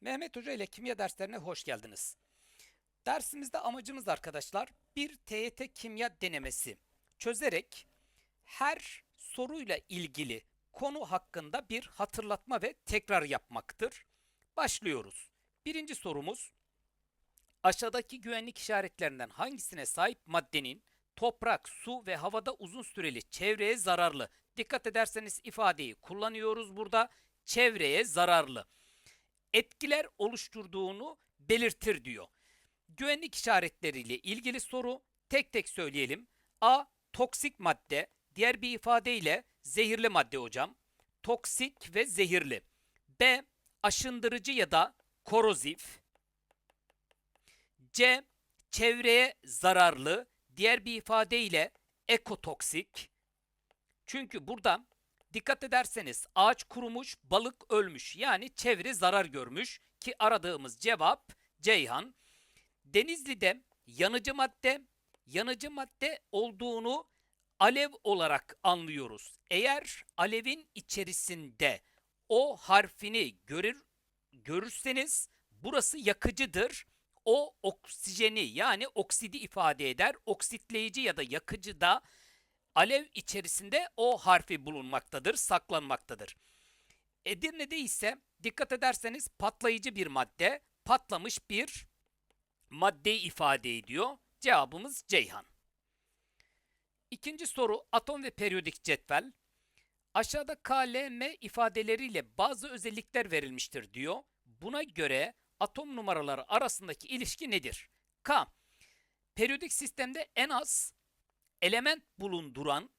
Mehmet Hoca ile kimya derslerine hoş geldiniz. Dersimizde amacımız arkadaşlar bir TYT kimya denemesi çözerek her soruyla ilgili konu hakkında bir hatırlatma ve tekrar yapmaktır. Başlıyoruz. Birinci sorumuz aşağıdaki güvenlik işaretlerinden hangisine sahip maddenin toprak, su ve havada uzun süreli çevreye zararlı. Dikkat ederseniz ifadeyi kullanıyoruz burada. Çevreye zararlı etkiler oluşturduğunu belirtir diyor. Güvenlik işaretleriyle ilgili soru tek tek söyleyelim. A. Toksik madde. Diğer bir ifadeyle zehirli madde hocam. Toksik ve zehirli. B. Aşındırıcı ya da korozif. C. Çevreye zararlı. Diğer bir ifadeyle ekotoksik. Çünkü burada dikkat ederseniz ağaç kurumuş, balık ölmüş. Yani çevre zarar görmüş ki aradığımız cevap Ceyhan. Denizli'de yanıcı madde, yanıcı madde olduğunu alev olarak anlıyoruz. Eğer alevin içerisinde o harfini görür görürseniz burası yakıcıdır. O oksijeni yani oksidi ifade eder. Oksitleyici ya da yakıcı da alev içerisinde o harfi bulunmaktadır, saklanmaktadır. Edirne'de ise dikkat ederseniz patlayıcı bir madde, patlamış bir maddeyi ifade ediyor. Cevabımız Ceyhan. İkinci soru atom ve periyodik cetvel. Aşağıda K, L, M ifadeleriyle bazı özellikler verilmiştir diyor. Buna göre atom numaraları arasındaki ilişki nedir? K. Periyodik sistemde en az element bulunduran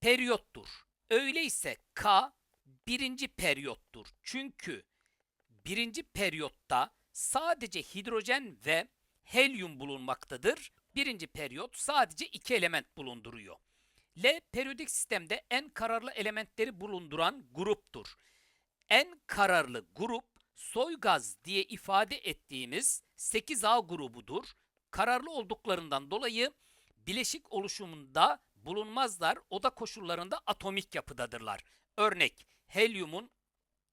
periyottur. Öyleyse K birinci periyottur. Çünkü birinci periyotta sadece hidrojen ve helyum bulunmaktadır. Birinci periyot sadece iki element bulunduruyor. L periyodik sistemde en kararlı elementleri bulunduran gruptur. En kararlı grup soy gaz diye ifade ettiğimiz 8A grubudur. Kararlı olduklarından dolayı bileşik oluşumunda bulunmazlar. Oda koşullarında atomik yapıdadırlar. Örnek helyumun,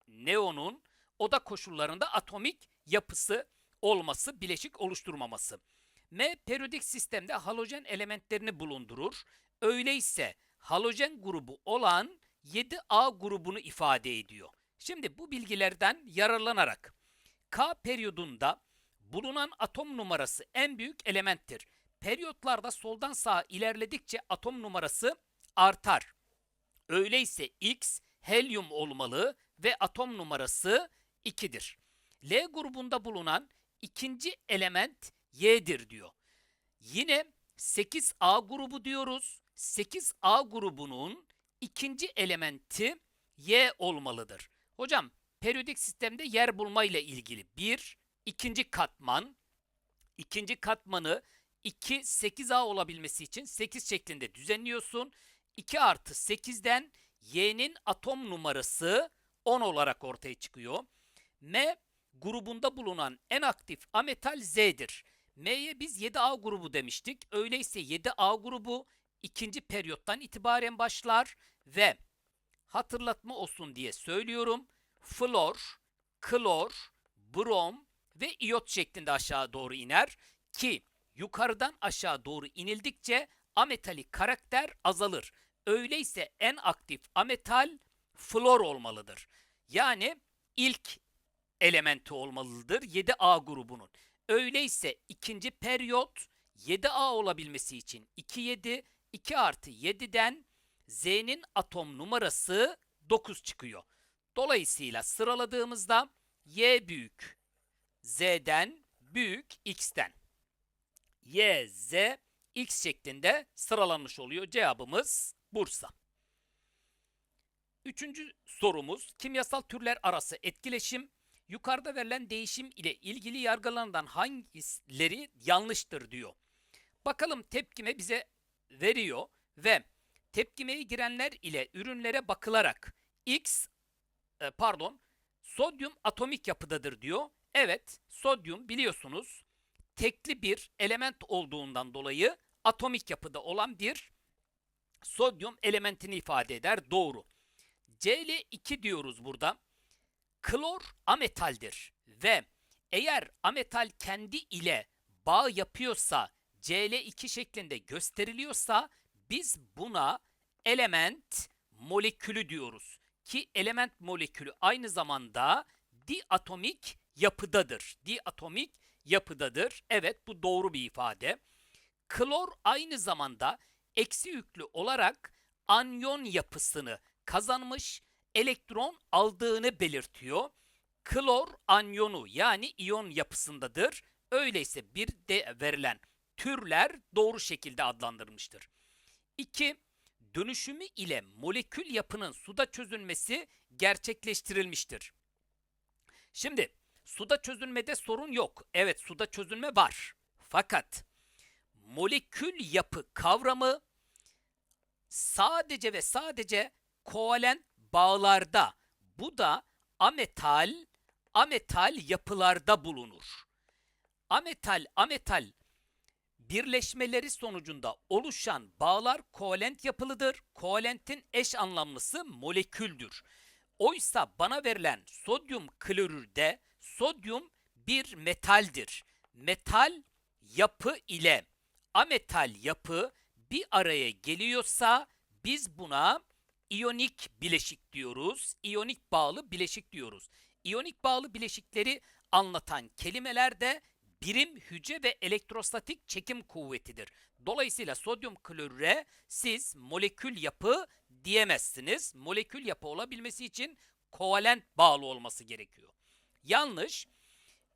neonun oda koşullarında atomik yapısı olması, bileşik oluşturmaması. M periyodik sistemde halojen elementlerini bulundurur. Öyleyse halojen grubu olan 7A grubunu ifade ediyor. Şimdi bu bilgilerden yararlanarak K periyodunda bulunan atom numarası en büyük elementtir. Periyotlarda soldan sağa ilerledikçe atom numarası artar. Öyleyse X helyum olmalı ve atom numarası 2'dir. L grubunda bulunan ikinci element Y'dir diyor. Yine 8A grubu diyoruz. 8A grubunun ikinci elementi Y olmalıdır. Hocam periyodik sistemde yer bulma ile ilgili bir, ikinci katman, ikinci katmanı 2 8A olabilmesi için 8 şeklinde düzenliyorsun. 2 artı 8'den Y'nin atom numarası 10 olarak ortaya çıkıyor. M grubunda bulunan en aktif ametal Z'dir. M'ye biz 7A grubu demiştik. Öyleyse 7A grubu ikinci periyottan itibaren başlar ve hatırlatma olsun diye söylüyorum. Flor, klor, brom ve iyot şeklinde aşağı doğru iner ki yukarıdan aşağı doğru inildikçe ametalik karakter azalır. Öyleyse en aktif ametal flor olmalıdır. Yani ilk elementi olmalıdır 7A grubunun. Öyleyse ikinci periyot 7A olabilmesi için 2 7 2 artı 7'den Z'nin atom numarası 9 çıkıyor. Dolayısıyla sıraladığımızda Y büyük Z'den büyük X'ten. Y, Z, X şeklinde sıralanmış oluyor. Cevabımız Bursa. Üçüncü sorumuz kimyasal türler arası etkileşim. Yukarıda verilen değişim ile ilgili yargılarından hangileri yanlıştır diyor. Bakalım tepkime bize veriyor ve tepkimeye girenler ile ürünlere bakılarak X e, pardon sodyum atomik yapıdadır diyor. Evet sodyum biliyorsunuz tekli bir element olduğundan dolayı atomik yapıda olan bir sodyum elementini ifade eder. Doğru. Cl2 diyoruz burada. Klor ametaldir Ve eğer ametal kendi ile bağ yapıyorsa Cl2 şeklinde gösteriliyorsa biz buna element molekülü diyoruz. Ki element molekülü aynı zamanda diatomik yapıdadır. Diatomik yapıdadır. Evet bu doğru bir ifade. Klor aynı zamanda eksi yüklü olarak anyon yapısını kazanmış, elektron aldığını belirtiyor. Klor anyonu yani iyon yapısındadır. Öyleyse bir de verilen türler doğru şekilde adlandırılmıştır. 2. Dönüşümü ile molekül yapının suda çözülmesi gerçekleştirilmiştir. Şimdi suda çözülmede sorun yok. Evet suda çözülme var. Fakat molekül yapı kavramı sadece ve sadece kovalent bağlarda bu da ametal ametal yapılarda bulunur. Ametal ametal birleşmeleri sonucunda oluşan bağlar kovalent yapılıdır. Kovalentin eş anlamlısı moleküldür. Oysa bana verilen sodyum klorürde sodyum bir metaldir. Metal yapı ile ametal yapı bir araya geliyorsa biz buna iyonik bileşik diyoruz. İyonik bağlı bileşik diyoruz. İyonik bağlı bileşikleri anlatan kelimeler de birim hücre ve elektrostatik çekim kuvvetidir. Dolayısıyla sodyum klorüre siz molekül yapı diyemezsiniz. Molekül yapı olabilmesi için kovalent bağlı olması gerekiyor. Yanlış.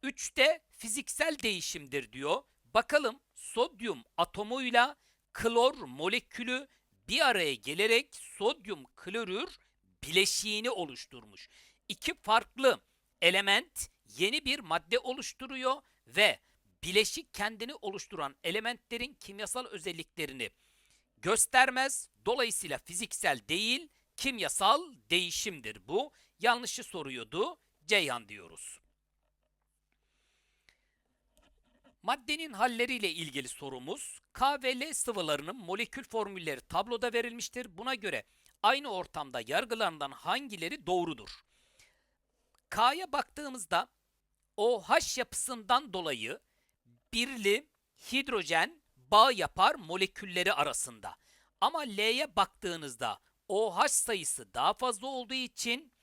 3'te fiziksel değişimdir diyor. Bakalım sodyum atomuyla klor molekülü bir araya gelerek sodyum klorür bileşiğini oluşturmuş. İki farklı element yeni bir madde oluşturuyor ve bileşik kendini oluşturan elementlerin kimyasal özelliklerini göstermez. Dolayısıyla fiziksel değil, kimyasal değişimdir bu. Yanlışı soruyordu. Ceyhan diyoruz. Maddenin halleriyle ilgili sorumuz K ve L sıvılarının molekül formülleri tabloda verilmiştir. Buna göre aynı ortamda yargılarından hangileri doğrudur? K'ya baktığımızda OH yapısından dolayı birli hidrojen bağ yapar molekülleri arasında. Ama L'ye baktığınızda OH sayısı daha fazla olduğu için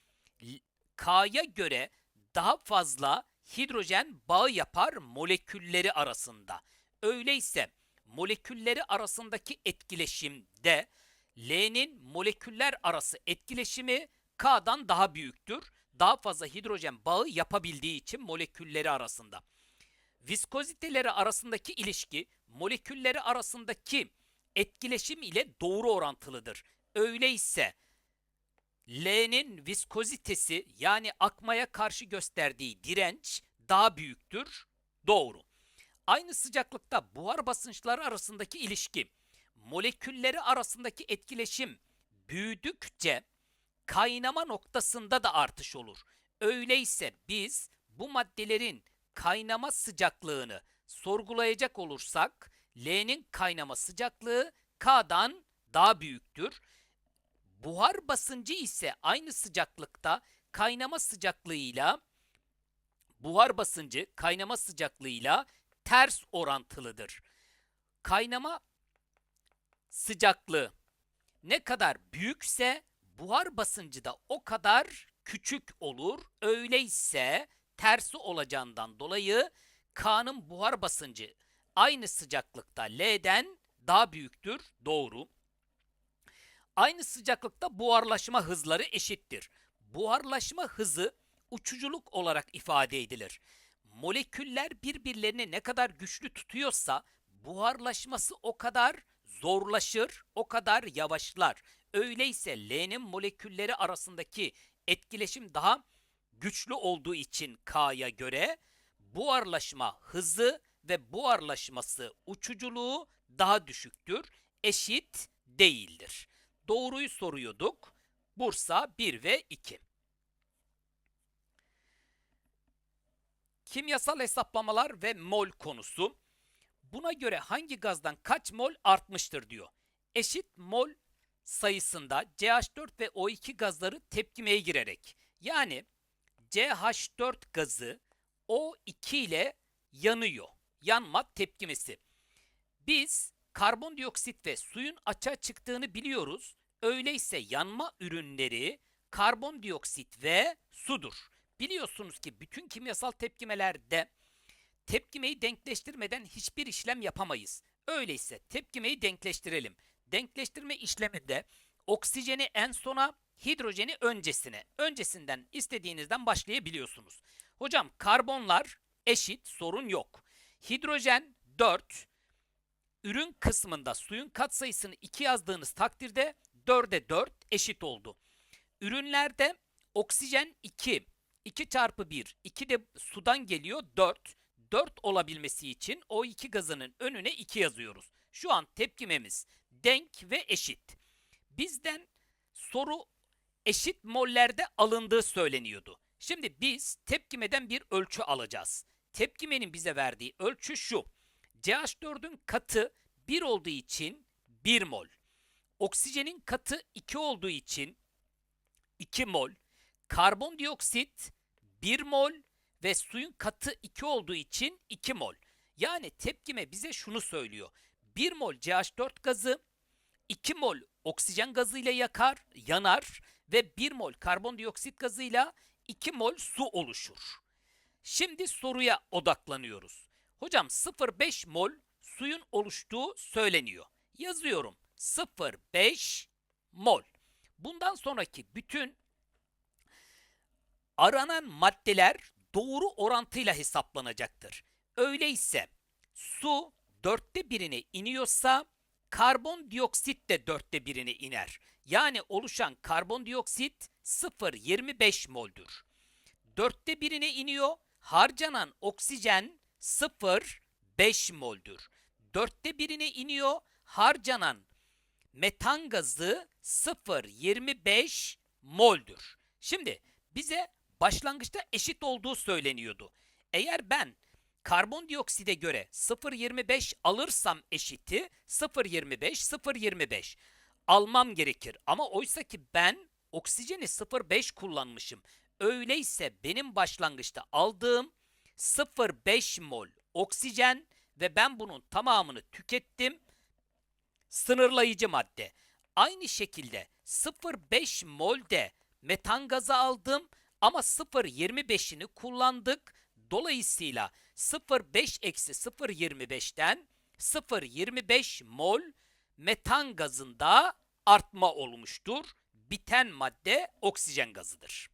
K'ya göre daha fazla hidrojen bağı yapar molekülleri arasında. Öyleyse molekülleri arasındaki etkileşimde L'nin moleküller arası etkileşimi K'dan daha büyüktür. Daha fazla hidrojen bağı yapabildiği için molekülleri arasında. Viskoziteleri arasındaki ilişki molekülleri arasındaki etkileşim ile doğru orantılıdır. Öyleyse L'nin viskozitesi yani akmaya karşı gösterdiği direnç daha büyüktür. Doğru. Aynı sıcaklıkta buhar basınçları arasındaki ilişki, molekülleri arasındaki etkileşim büyüdükçe kaynama noktasında da artış olur. Öyleyse biz bu maddelerin kaynama sıcaklığını sorgulayacak olursak L'nin kaynama sıcaklığı K'dan daha büyüktür. Buhar basıncı ise aynı sıcaklıkta kaynama sıcaklığıyla buhar basıncı kaynama sıcaklığıyla ters orantılıdır. Kaynama sıcaklığı ne kadar büyükse buhar basıncı da o kadar küçük olur. Öyleyse tersi olacağından dolayı K'nın buhar basıncı aynı sıcaklıkta L'den daha büyüktür. Doğru. Aynı sıcaklıkta buharlaşma hızları eşittir. Buharlaşma hızı uçuculuk olarak ifade edilir. Moleküller birbirlerini ne kadar güçlü tutuyorsa buharlaşması o kadar zorlaşır, o kadar yavaşlar. Öyleyse L'nin molekülleri arasındaki etkileşim daha güçlü olduğu için K'ya göre buharlaşma hızı ve buharlaşması uçuculuğu daha düşüktür. Eşit değildir. Doğruyu soruyorduk. Bursa 1 ve 2. Kimyasal hesaplamalar ve mol konusu. Buna göre hangi gazdan kaç mol artmıştır diyor. Eşit mol sayısında CH4 ve O2 gazları tepkimeye girerek yani CH4 gazı O2 ile yanıyor. Yanma tepkimesi. Biz karbondioksit ve suyun açığa çıktığını biliyoruz. Öyleyse yanma ürünleri karbondioksit ve sudur. Biliyorsunuz ki bütün kimyasal tepkimelerde tepkimeyi denkleştirmeden hiçbir işlem yapamayız. Öyleyse tepkimeyi denkleştirelim. Denkleştirme işleminde oksijeni en sona, hidrojeni öncesine. Öncesinden istediğinizden başlayabiliyorsunuz. Hocam karbonlar eşit sorun yok. Hidrojen 4, ürün kısmında suyun katsayısını 2 yazdığınız takdirde 4'e 4 eşit oldu. Ürünlerde oksijen 2, 2 çarpı 1, 2 de sudan geliyor 4. 4 olabilmesi için o iki gazının önüne 2 yazıyoruz. Şu an tepkimemiz denk ve eşit. Bizden soru eşit mollerde alındığı söyleniyordu. Şimdi biz tepkimeden bir ölçü alacağız. Tepkimenin bize verdiği ölçü şu. CH4'ün katı 1 olduğu için 1 mol. Oksijenin katı 2 olduğu için 2 mol. Karbondioksit 1 mol ve suyun katı 2 olduğu için 2 mol. Yani tepkime bize şunu söylüyor. 1 mol CH4 gazı 2 mol oksijen gazıyla yakar, yanar ve 1 mol karbondioksit gazıyla 2 mol su oluşur. Şimdi soruya odaklanıyoruz. Hocam 0,5 mol suyun oluştuğu söyleniyor. Yazıyorum 0,5 mol. Bundan sonraki bütün aranan maddeler doğru orantıyla hesaplanacaktır. Öyleyse su dörtte birine iniyorsa karbondioksit de dörtte birine iner. Yani oluşan karbondioksit 0,25 moldür. Dörtte birine iniyor, harcanan oksijen 0,5 moldür. Dörtte birine iniyor, harcanan metan gazı 0,25 moldür. Şimdi bize başlangıçta eşit olduğu söyleniyordu. Eğer ben karbondiokside göre 0.25 alırsam eşiti 0.25 0.25 almam gerekir. Ama oysa ki ben oksijeni 0.5 kullanmışım. Öyleyse benim başlangıçta aldığım 0.5 mol oksijen ve ben bunun tamamını tükettim. Sınırlayıcı madde. Aynı şekilde 0.5 mol de metan gazı aldım ama 0.25'ini kullandık. Dolayısıyla 0.5 eksi 0.25'ten 0.25 mol metan gazında artma olmuştur. Biten madde oksijen gazıdır.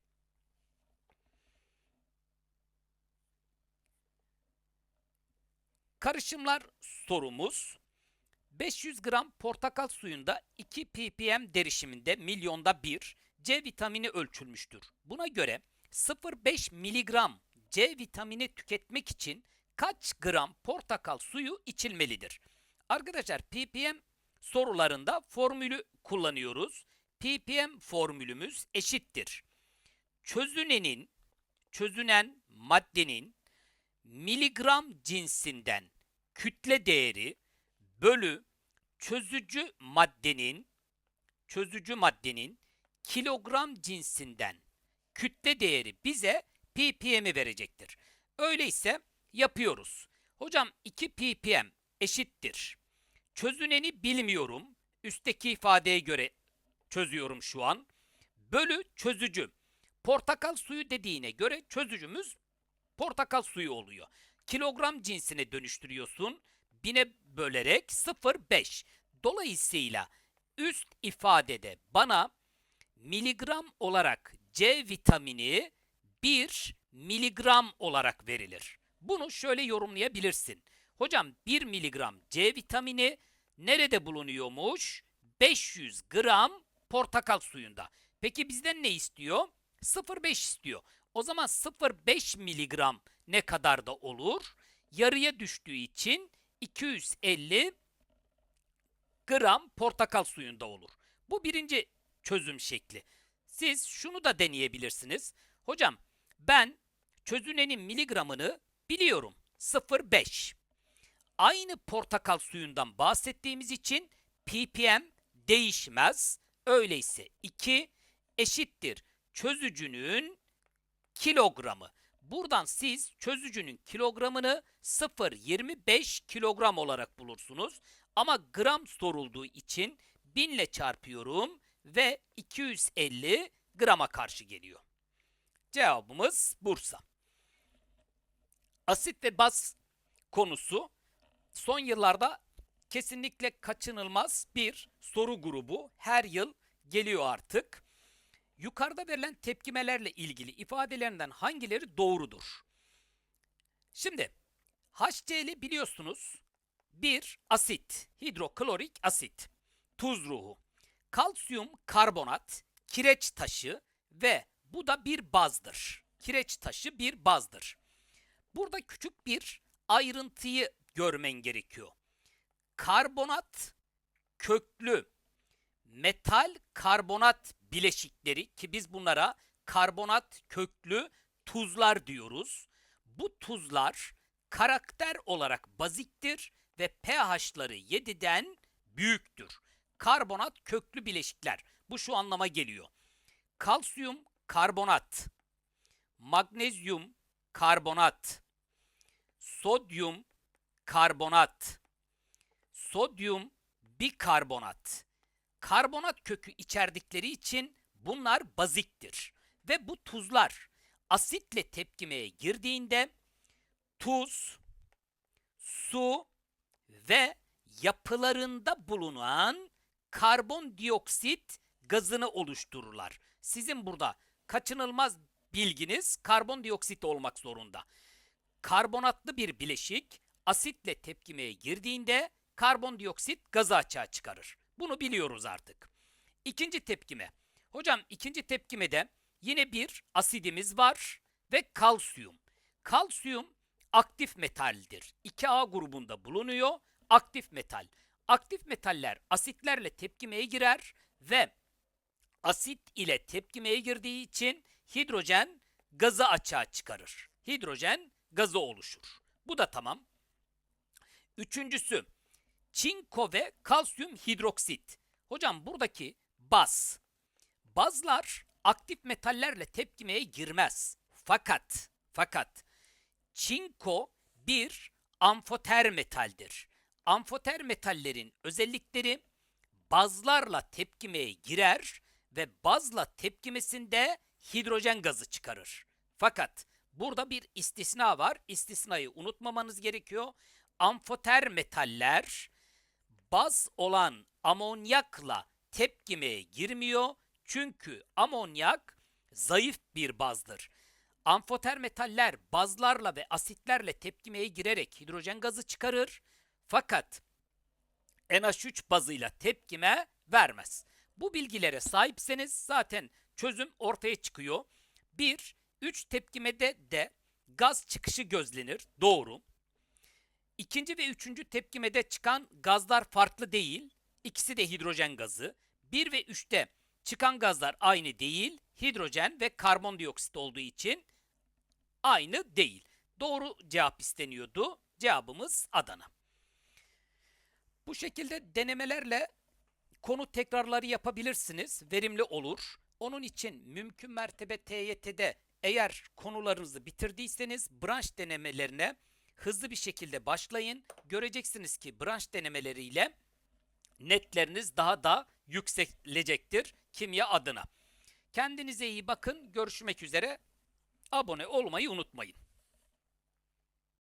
Karışımlar sorumuz 500 gram portakal suyunda 2 ppm derişiminde milyonda 1 C vitamini ölçülmüştür. Buna göre 0,5 miligram C vitamini tüketmek için kaç gram portakal suyu içilmelidir? Arkadaşlar ppm sorularında formülü kullanıyoruz. ppm formülümüz eşittir. Çözünenin, çözünen maddenin miligram cinsinden kütle değeri bölü çözücü maddenin çözücü maddenin kilogram cinsinden kütle değeri bize ppm'i verecektir. Öyleyse yapıyoruz. Hocam 2 ppm eşittir. Çözüneni bilmiyorum. Üstteki ifadeye göre çözüyorum şu an. Bölü çözücü. Portakal suyu dediğine göre çözücümüz portakal suyu oluyor. Kilogram cinsine dönüştürüyorsun. Bine bölerek 0,5. Dolayısıyla üst ifadede bana miligram olarak C vitamini 1 miligram olarak verilir. Bunu şöyle yorumlayabilirsin. Hocam 1 miligram C vitamini nerede bulunuyormuş? 500 gram portakal suyunda. Peki bizden ne istiyor? 0,5 istiyor. O zaman 0,5 miligram ne kadar da olur? Yarıya düştüğü için 250 gram portakal suyunda olur. Bu birinci çözüm şekli. Siz şunu da deneyebilirsiniz. Hocam ben çözünenin miligramını biliyorum. 0,5. Aynı portakal suyundan bahsettiğimiz için ppm değişmez. Öyleyse 2 eşittir çözücünün kilogramı. Buradan siz çözücünün kilogramını 0.25 kilogram olarak bulursunuz. Ama gram sorulduğu için 1000 ile çarpıyorum ve 250 grama karşı geliyor. Cevabımız Bursa. Asit ve baz konusu son yıllarda kesinlikle kaçınılmaz bir soru grubu. Her yıl geliyor artık. Yukarıda verilen tepkimelerle ilgili ifadelerinden hangileri doğrudur? Şimdi HCl biliyorsunuz bir asit, hidroklorik asit, tuz ruhu, kalsiyum karbonat, kireç taşı ve bu da bir bazdır. Kireç taşı bir bazdır. Burada küçük bir ayrıntıyı görmen gerekiyor. Karbonat köklü metal karbonat bileşikleri ki biz bunlara karbonat köklü tuzlar diyoruz. Bu tuzlar karakter olarak baziktir ve pH'ları 7'den büyüktür. Karbonat köklü bileşikler. Bu şu anlama geliyor. Kalsiyum karbonat, magnezyum karbonat, sodyum karbonat, sodyum bikarbonat. Karbonat kökü içerdikleri için bunlar baziktir. Ve bu tuzlar asitle tepkimeye girdiğinde tuz, su ve yapılarında bulunan karbondioksit gazını oluştururlar. Sizin burada kaçınılmaz bilginiz karbondioksit olmak zorunda. Karbonatlı bir bileşik asitle tepkimeye girdiğinde karbondioksit gazı açığa çıkarır. Bunu biliyoruz artık. İkinci tepkime. Hocam ikinci tepkimede yine bir asidimiz var ve kalsiyum. Kalsiyum aktif metaldir. 2A grubunda bulunuyor. Aktif metal. Aktif metaller asitlerle tepkimeye girer ve asit ile tepkimeye girdiği için hidrojen gazı açığa çıkarır. Hidrojen gazı oluşur. Bu da tamam. Üçüncüsü çinko ve kalsiyum hidroksit. Hocam buradaki baz. Bazlar aktif metallerle tepkimeye girmez. Fakat fakat çinko bir amfoter metaldir. Amfoter metallerin özellikleri bazlarla tepkimeye girer ve bazla tepkimesinde hidrojen gazı çıkarır. Fakat burada bir istisna var. İstisnayı unutmamanız gerekiyor. Amfoter metaller baz olan amonyakla tepkimeye girmiyor. Çünkü amonyak zayıf bir bazdır. Amfoter metaller bazlarla ve asitlerle tepkimeye girerek hidrojen gazı çıkarır. Fakat NH3 bazıyla tepkime vermez. Bu bilgilere sahipseniz zaten çözüm ortaya çıkıyor. 1. 3 tepkimede de gaz çıkışı gözlenir. Doğru. İkinci ve üçüncü tepkimede çıkan gazlar farklı değil. İkisi de hidrojen gazı. 1 ve 3'te çıkan gazlar aynı değil. Hidrojen ve karbondioksit olduğu için aynı değil. Doğru cevap isteniyordu. Cevabımız Adana. Bu şekilde denemelerle konu tekrarları yapabilirsiniz. Verimli olur. Onun için mümkün mertebe TYT'de eğer konularınızı bitirdiyseniz branş denemelerine hızlı bir şekilde başlayın. Göreceksiniz ki branş denemeleriyle netleriniz daha da yükselecektir kimya adına. Kendinize iyi bakın. Görüşmek üzere. Abone olmayı unutmayın.